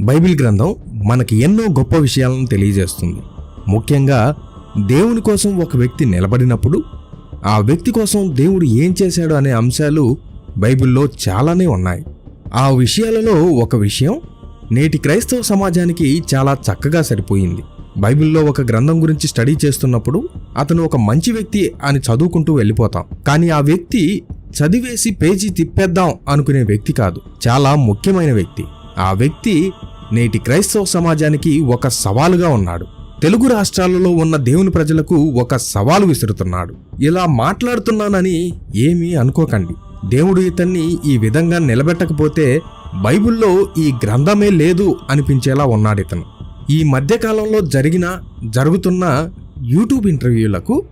Bible గ్రంథం మనకి ఎన్నో గొప్ప విషయాలను తెలియజేస్తుంది. ముఖ్యంగా దేవుని కోసం ఒక వ్యక్తి నిలబడినప్పుడు ఆ వ్యక్తి కోసం దేవుడు ఏం చేశాడు అనే అంశాలు బైబిల్లో చాలానే ఉన్నాయి. ఆ విషయాలలో ఒక విషయం నేటి క్రైస్తవ సమాజానికి చాలా చక్కగా సరిపోయింది. బైబిల్లో ఒక గ్రంథం గురించి స్టడీ చేస్తున్నప్పుడు అతను ఒక మంచి వ్యక్తి అని చదువుకుంటూ వెళ్ళిపోతాం. కానీ ఆ వ్యక్తి చదివేసి పేజీ తిప్పేద్దాం అనుకునే వ్యక్తి కాదు. చాలా ముఖ్యమైన వ్యక్తి. ఆ వ్యక్తి నేటి క్రైస్తవ సమాజానికి ఒక సవాలుగా ఉన్నాడు. తెలుగు రాష్ట్రాలలో ఉన్న దేవుని ప్రజలకు ఒక సవాలు విసురుతున్నాడు. ఇలా మాట్లాడుతున్నానని ఏమీ అనుకోకండి. దేవుడు ఇతన్ని ఈ విధంగా నిలబెట్టకపోతే బైబిల్లో ఈ గ్రంథమే లేదు అనిపించేలా ఉన్నాడు ఇతను. ఈ మధ్యకాలంలో జరిగిన జరుగుతున్న యూట్యూబ్ ఇంటర్వ్యూలకు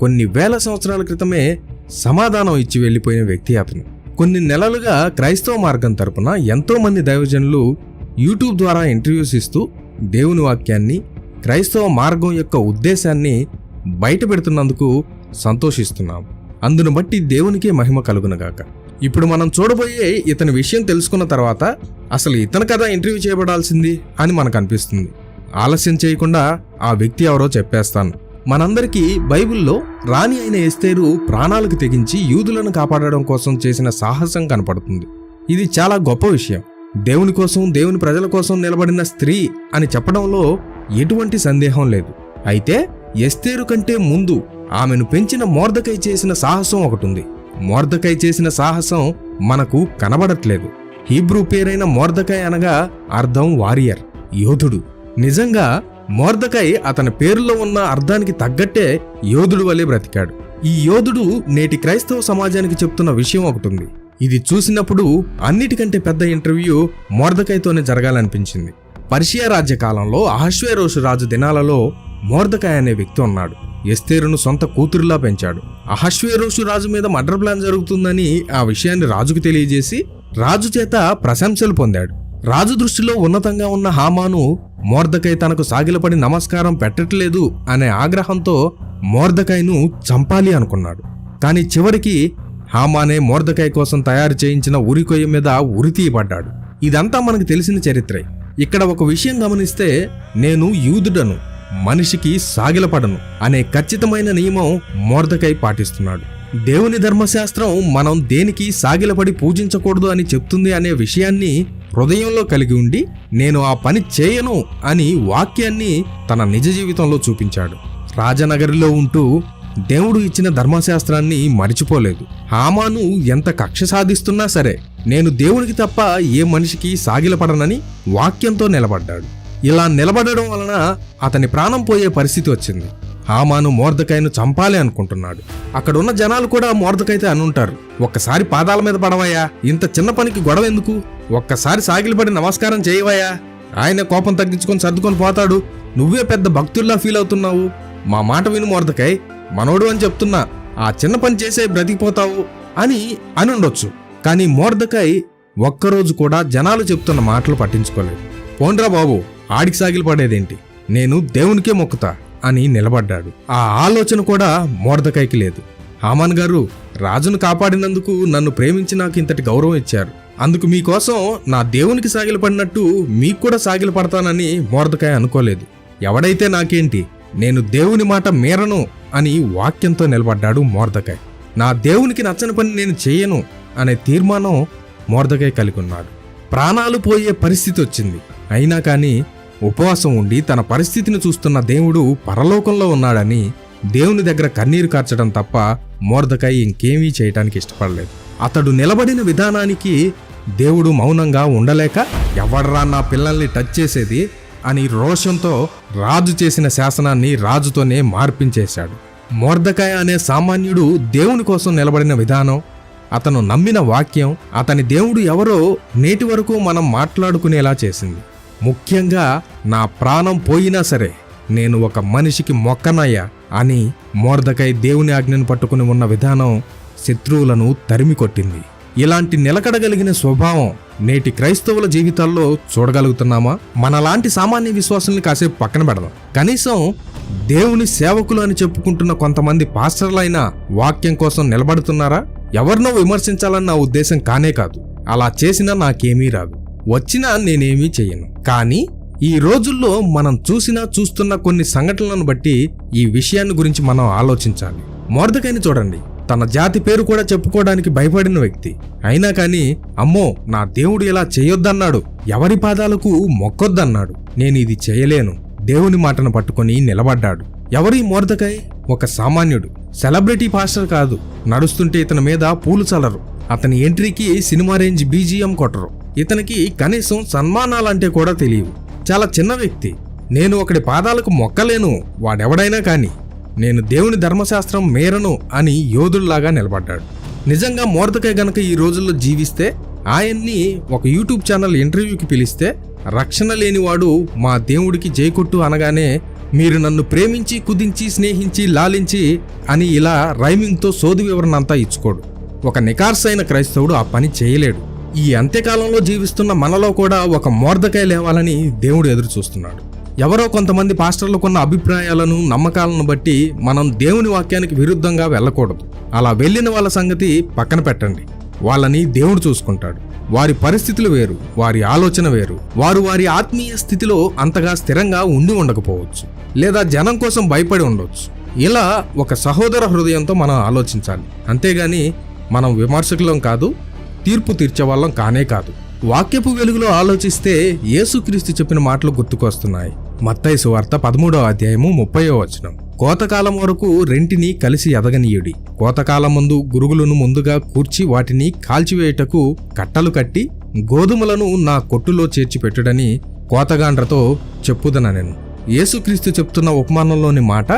కొన్ని వేల సంవత్సరాల క్రితమే సమాధానం ఇచ్చి వెళ్ళిపోయిన వ్యక్తి అతను. కొన్ని నెలలుగా క్రైస్తవ మార్గం తరపున ఎంతో మంది దైవజనులు యూట్యూబ్ ద్వారా ఇంటర్వ్యూస్ ఇస్తూ దేవుని వాక్యాన్ని క్రైస్తవ మార్గం యొక్క ఉద్దేశాన్ని బయటపెడుతున్నందుకు సంతోషిస్తున్నాం. అందును బట్టి దేవునికే మహిమ కలుగునగాక. ఇప్పుడు మనం చూడబోయే ఇతని విషయం తెలుసుకున్న తర్వాత అసలు ఇతను కదా ఇంటర్వ్యూ చేయబడాల్సింది అని మనకు అనిపిస్తుంది. ఆలస్యం చేయకుండా ఆ వ్యక్తి ఎవరో చెప్పేస్తాను. మనందరికీ బైబిల్లో రాణి అయిన ఎస్తేరు ప్రాణాలకు తెగించి యూదులను కాపాడడం కోసం చేసిన సాహసం కనపడుతుంది. ఇది చాలా గొప్ప విషయం. దేవుని కోసం దేవుని ప్రజల కోసం నిలబడిన స్త్రీ అని చెప్పడంలో ఎటువంటి సందేహం లేదు. అయితే ఎస్తేరు కంటే ముందు ఆమెను పెంచిన మోర్దకై చేసిన సాహసం ఒకటుంది. మోర్దకై చేసిన సాహసం మనకు కనబడట్లేదు. హీబ్రూ పేరైన మోర్దకై అనగా అర్థం వారియర్ యోధుడు. నిజంగా మోర్దకై అతని పేరులో ఉన్న అర్థానికి తగ్గట్టే యోధుడు వలె బ్రతికాడు. ఈ యోధుడు నేటి క్రైస్తవ సమాజానికి చెప్తున్న విషయం ఒకటి ఉంది. ఇది చూసినప్పుడు అన్నిటికంటే పెద్ద ఇంటర్వ్యూ మోర్దకైతోనే జరగాలనిపించింది. పర్షియా రాజ్య కాలంలో అహశ్వేరోషు రాజు దినాలలో మోర్దకాయ్ అనే వ్యక్తి ఉన్నాడు. ఎస్తేరును సొంత కూతురులా పెంచాడు. అహశ్వేరోషు రాజు మీద మర్డర్ ప్లాన్ జరుగుతుందని ఆ విషయాన్ని రాజుకు తెలియజేసి రాజు చేత ప్రశంసలు పొందాడు. రాజు దృష్టిలో ఉన్నతంగా ఉన్న హామాను మోర్దకై తనకు సాగిలపడి నమస్కారం పెట్టట్లేదు అనే ఆగ్రహంతో మోర్దకైను చంపాలి అనుకున్నాడు. కానీ చివరికి హామానే మోర్దకాయ్ కోసం తయారు చేయించిన ఉరికొయ్య మీద ఉరి తీయబడ్డాడు. ఇదంతా మనకు తెలిసిన చరిత్రే. ఇక్కడ ఒక విషయం గమనిస్తే నేను యూదుడను మనిషికి సాగిలపడను అనే ఖచ్చితమైన నియమం మోర్దకై పాటిస్తున్నాడు. దేవుని ధర్మశాస్త్రం మనం దేనికి సాగిలపడి పూజించకూడదు అని చెప్తుంది అనే విషయాన్ని హృదయంలో కలిగి ఉండి నేను ఆ పని చేయను అని వాక్యాన్ని తన నిజ జీవితంలో చూపించాడు. రాజనగరిలో ఉంటూ దేవుడు ఇచ్చిన ధర్మశాస్త్రాన్ని మరిచిపోలేదు. హామాను ఎంత కక్ష సాధిస్తున్నా సరే నేను దేవునికి తప్ప ఏ మనిషికి సాగిలపడనని వాక్యంతో నిలబడ్డాడు. ఇలా నిలబడడం వలన అతని ప్రాణం పోయే పరిస్థితి వచ్చింది. హామాను మోర్దకాయను చంపాలి అనుకుంటున్నాడు. అక్కడున్న జనాలు కూడా మోర్దకైతే అనుంటారు. ఒక్కసారి పాదాల మీద పడవయ్యా. ఇంత చిన్న పనికి గొడవ ఎందుకు? ఒక్కసారి సాగిలిపడి నమస్కారం చేయవయ్యా. ఆయన కోపం తగ్గించుకొని సర్దుకొని పోతాడు. నువ్వే పెద్ద భక్తుల్లా ఫీల్ అవుతున్నావు. మా మాట విను మోర్దకాయ్. మనోడు అని చెప్తున్నా. ఆ చిన్న పని చేసే బ్రతికిపోతావు అని అని ఉండొచ్చు కానీ మోర్దకాయ్ ఒక్కరోజు కూడా జనాలు చెప్తున్న మాటలు పట్టించుకోలేదు. పోండ్రా బాబు ఆడికి సాగిలిపడేదేంటి? నేను దేవునికే మొక్కుతా. అని నిలబడ్డాడు. ఆ ఆలోచన కూడా మోర్దకైకి లేదు. హామాన్ గారు రాజును కాపాడినందుకు నన్ను ప్రేమించి నాకు ఇంతటి గౌరవం ఇచ్చారు. అందుకు మీకోసం నా దేవునికి సాగిలపడినట్టు మీకు కూడా సాగిలపడతానని మోర్దకాయ అనుకోలేదు. ఎవడైతే నాకేంటి నేను దేవుని మాట మీరను అని వాక్యంతో నిలబడ్డాడు మోర్దకాయ్. నా దేవునికి నచ్చని పని నేను చేయను అనే తీర్మానం మోర్దకాయ్ కలిగి ఉన్నాడు. ప్రాణాలు పోయే పరిస్థితి వచ్చింది. అయినా కానీ ఉపవాసం ఉండి తన పరిస్థితిని చూస్తున్న దేవుడు పరలోకంలో ఉన్నాడని దేవుని దగ్గర కన్నీరు కార్చడం తప్ప మోర్దకాయ్ ఇంకేమీ చేయటానికి ఇష్టపడలేదు. అతడు నిలబడిన విధానానికి దేవుడు మౌనంగా ఉండలేక ఎవడరా నా పిల్లల్ని టచ్ చేసేది? అని రోషంతో రాజు చేసిన శాసనాన్ని రాజుతోనే మార్పించేశాడు. మోర్దకాయ అనే సామాన్యుడు దేవుని కోసం నిలబడిన విధానం అతను నమ్మిన వాక్యం అతని దేవుడు ఎవరో నేటి వరకు మనం మాట్లాడుకునేలా చేసింది. ముఖ్యంగా నా ప్రాణం పోయినా సరే నేను ఒక మనిషికి మొక్కనయ్యా అని మోర్దకై దేవుని ఆజ్ఞను పట్టుకుని ఉన్న విధానం శత్రువులను తరిమి కొట్టింది. ఇలాంటి నిలకడగలిగిన స్వభావం నేటి క్రైస్తవుల జీవితాల్లో చూడగలుగుతున్నామా? మనలాంటి సామాన్య విశ్వాసుల్ని కాసేపు పక్కన పెడదాం. కనీసం దేవుని సేవకులు అని చెప్పుకుంటున్న కొంతమంది పాస్టర్లైనా వాక్యం కోసం నిలబడుతున్నారా? ఎవరినో విమర్శించాలని నా ఉద్దేశం కానే కాదు. అలా చేసినా నాకేమీ రాదు. వచ్చినా నేనేమీ చెయ్యను. కానీ ఈ రోజుల్లో మనం చూసినా చూస్తున్న కొన్ని సంఘటనలను బట్టి ఈ విషయాన్ని గురించి మనం ఆలోచించాలి. మోర్దకైని చూడండి. తన జాతి పేరు కూడా చెప్పుకోవడానికి భయపడిన వ్యక్తి. అయినా కానీ అమ్మో నా దేవుడు ఇలా చేయొద్దన్నాడు. ఎవరి పాదాలకు మొక్కొద్దన్నాడు. నేను ఇది చేయలేను. దేవుని మాటను పట్టుకొని నిలబడ్డాడు. ఎవరి మోర్దకాయ్ ఒక సామాన్యుడు. సెలబ్రిటీ పాస్టర్ కాదు. నడుస్తుంటే ఇతని మీద పూలు చల్లరు. అతని ఎంట్రీకి సినిమా రేంజ్ బీజిఎం కొట్టరు. ఇతనికి కనీసం సన్మానాలంటే కూడా తెలియవు. చాలా చిన్న వ్యక్తి. నేను ఒకడి పాదాలకు మొక్కలేను వాడెవడైనా కాని. నేను దేవుని ధర్మశాస్త్రం మేరను అని యోధుల్లాగా నిలబడ్డాడు. నిజంగా మోర్దకాయ గనక ఈ రోజుల్లో జీవిస్తే ఆయన్ని ఒక యూట్యూబ్ ఛానల్ ఇంటర్వ్యూకి పిలిస్తే రక్షణ లేనివాడు మా దేవుడికి జైకొట్టు అనగానే మీరు నన్ను ప్రేమించి కుదించి స్నేహించి లాలించి అని ఇలా రైమింగ్తో సోది వివరణ అంతా ఇచ్చుకోడు. ఒక నికార్సైన క్రైస్తవుడు ఆ పని చేయలేడు. ఈ అంత్యకాలంలో జీవిస్తున్న మనలో కూడా ఒక మోర్దకాయ లేవాలని దేవుడు ఎదురు చూస్తున్నాడు. ఎవరో కొంతమంది పాస్టర్లకున్న అభిప్రాయాలను నమ్మకాలను బట్టి మనం దేవుని వాక్యానికి విరుద్ధంగా వెళ్ళకూడదు. అలా వెళ్ళిన వాళ్ళ సంగతి పక్కన పెట్టండి. వాళ్ళని దేవుడు చూసుకుంటాడు. వారి పరిస్థితులు వేరు వారి ఆలోచన వేరు. వారు వారి ఆత్మీయ స్థితిలో అంతగా స్థిరంగా ఉండి ఉండకపోవచ్చు. లేదా జనం కోసం భయపడి ఉండవచ్చు ఇలా ఒక సహోదర హృదయంతో మనం ఆలోచించాలి. అంతేగాని మనం విమర్శకులం కాదు తీర్పు తీర్చేవాళ్ళం కానే కాదు. వాక్యపు వెలుగులో ఆలోచిస్తే యేసుక్రీస్తు చెప్పిన మాటలు గుర్తుకొస్తున్నాయి. మత్తయి సువార్త పదమూడవ అధ్యాయము ముప్పయో వచనం. కోతకాలం వరకు రెంటిని కలిసి ఎదగనీయుడి. కోతకాలం ముందు గురుగులను ముందుగా కూర్చి వాటిని కాల్చివేయుటకు కట్టలు కట్టి గోధుమలను నా కొట్టులో చేర్చి పెట్టుడని కోతగాండ్రతో చెప్పుదన నేను యేసుక్రీస్తు చెప్తున్న ఉపమానంలోని మాట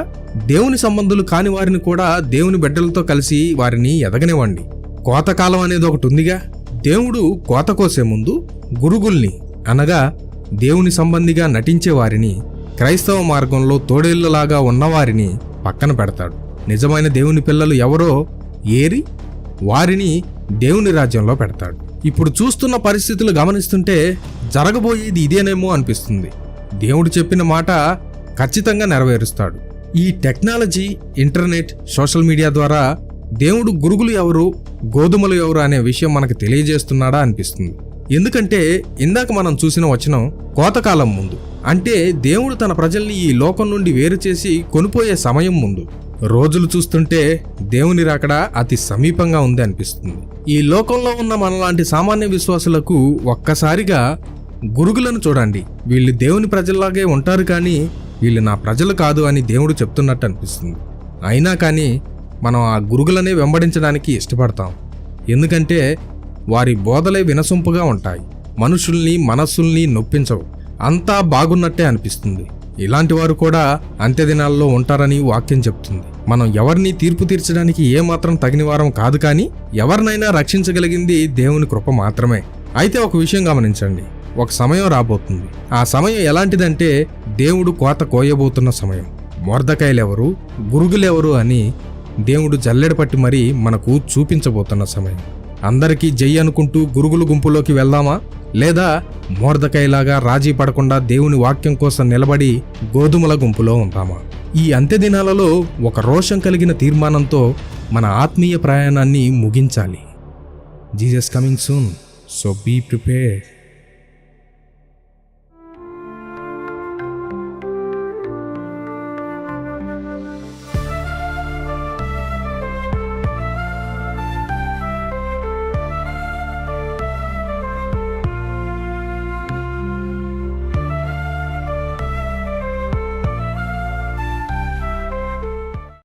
దేవుని సంబంధులు కాని వారిని కూడా దేవుని బిడ్డలతో కలిసి వారిని ఎదగనివ్వండి. కోతకాలం అనేది ఒకటి ఉందిగా. దేవుడు కోత కోసే ముందు గురుగుల్ని అనగా దేవుని సంబంధిగా నటించే వారిని క్రైస్తవ మార్గంలో తోడేళ్ళలాగా ఉన్నవారిని పక్కన పెడతాడు. నిజమైన దేవుని పిల్లలు ఎవరో ఏరి వారిని దేవుని రాజ్యంలో పెడతాడు. ఇప్పుడు చూస్తున్న పరిస్థితులు గమనిస్తుంటే జరగబోయేది ఇదేనేమో అనిపిస్తుంది. దేవుడు చెప్పిన మాట ఖచ్చితంగా నెరవేరుస్తాడు. ఈ టెక్నాలజీ ఇంటర్నెట్ సోషల్ మీడియా ద్వారా దేవుడు గురుగులు ఎవరు గోధుమలు ఎవరు అనే విషయం మనకు తెలియజేస్తున్నాడా అనిపిస్తుంది. ఎందుకంటే ఇందాక మనం చూసిన వచనం కోతకాలం ముందు. అంటే దేవుడు తన ప్రజల్ని ఈ లోకం నుండి వేరు చేసి కొనిపోయే సమయం ముందు. రోజులు చూస్తుంటే దేవుని రాకడ అతి సమీపంగా ఉంది అనిపిస్తుంది. ఈ లోకంలో ఉన్న మనలాంటి సామాన్య విశ్వాసులకు ఒక్కసారిగా గురుగులను చూడండి. వీళ్ళు దేవుని ప్రజల్లాగే ఉంటారు కానీ వీళ్ళు నా ప్రజలు కాదు అని దేవుడు చెప్తున్నట్టు అనిపిస్తుంది. అయినా కానీ మనం ఆ గురుగులనే వెంబడించడానికి ఇష్టపడతాం. ఎందుకంటే వారి బోధలే వినసొంపుగా ఉంటాయి. మనుషుల్ని మనస్సుల్ని నొప్పించవు. అంతా బాగున్నట్టే అనిపిస్తుంది. ఇలాంటి వారు కూడా అంత్యదినాల్లో ఉంటారని వాక్యం చెప్తుంది. మనం ఎవరిని తీర్పు తీర్చడానికి ఏమాత్రం తగినవారం కాదు కానీ ఎవరినైనా రక్షించగలిగింది దేవుని కృప మాత్రమే. అయితే ఒక విషయం గమనించండి. ఒక సమయం రాబోతుంది. ఆ సమయం ఎలాంటిదంటే దేవుడు కోత కోయబోతున్న సమయం. మోర్దకాయలెవరు గురుగులెవరు అని దేవుడు జల్లెడ పట్టి మరీ మనకు చూపించబోతున్న సమయం. అందరికీ జై అనుకుంటూ గురుగులు గుంపులోకి వెళ్దామా? లేదా మోర్దకాయలాగా రాజీ పడకుండా దేవుని వాక్యం కోసం నిలబడి గోధుమల గుంపులో ఉంటామా? ఈ అంత్యదినాలలో ఒక రోషం కలిగిన తీర్మానంతో మన ఆత్మీయ ప్రయాణాన్ని ముగించాలి. Jesus coming soon so be prepare